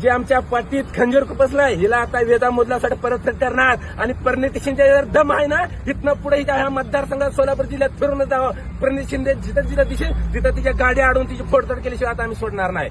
जे आमच्या पाठीत खंजीर खुपसलाय हिला आता वेदा मुदलासाठी परतफेड करणार. आणि परिणिती शिंदे जर दम आहे ना तिथनं पुढे हिच्या ह्या मतदारसंघात सोलापूर जिल्ह्यात फिरून जावं. परिणिती शिंदे जिथं जिथं दिसेल तिथं तिच्या गाड्या अडून तिची फोडतोड केल्याशिवाय आता आम्ही सोडणार नाही.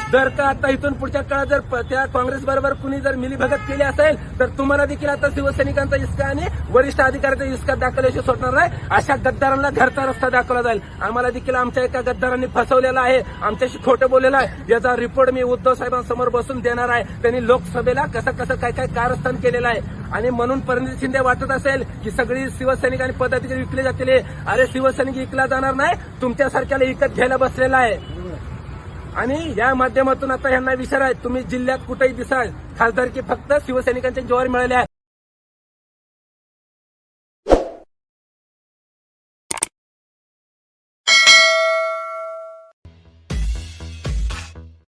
जर का आता इथून पुढच्या काळात जर प- त्या काँग्रेस बरोबर कुणी जर मिलीभगत केली असेल तर तुम्हाला देखील आता शिवसैनिकांचा इसका आणि वरिष्ठ अधिकाऱ्याचा इसका दाखवल्याशिवाय सोडणार नाही अशा गद्दारांना घरचा रस्ता दाखवला जाईल. आम्हाला देखील आमच्या एका गद्दारांनी फसवलेला आहे. आमच्याशी खोटं बोललेलं आहे. याचा रिपोर्ट मी उद्धव साहेबांसमोर बसून देणार आहे. त्यांनी लोकसभेला कसं कसं काय काय कारस्थान केलेलं आहे. आणि म्हणून परिणित शिंदे वाटत असेल की सगळी शिवसैनिक आणि पदाधिकारी विकले जातील. अरे शिवसैनिक विकला जाणार नाही. तुमच्यासारख्याला इकत घ्यायला बसलेला आहे. आणि या माध्यमातून आता यांना विचार आहे तुम्ही जिल्ह्यात कुठेही दिसाल खासदारकी फक्त शिवसैनिकांच्या जीवावर मिळाले आहे.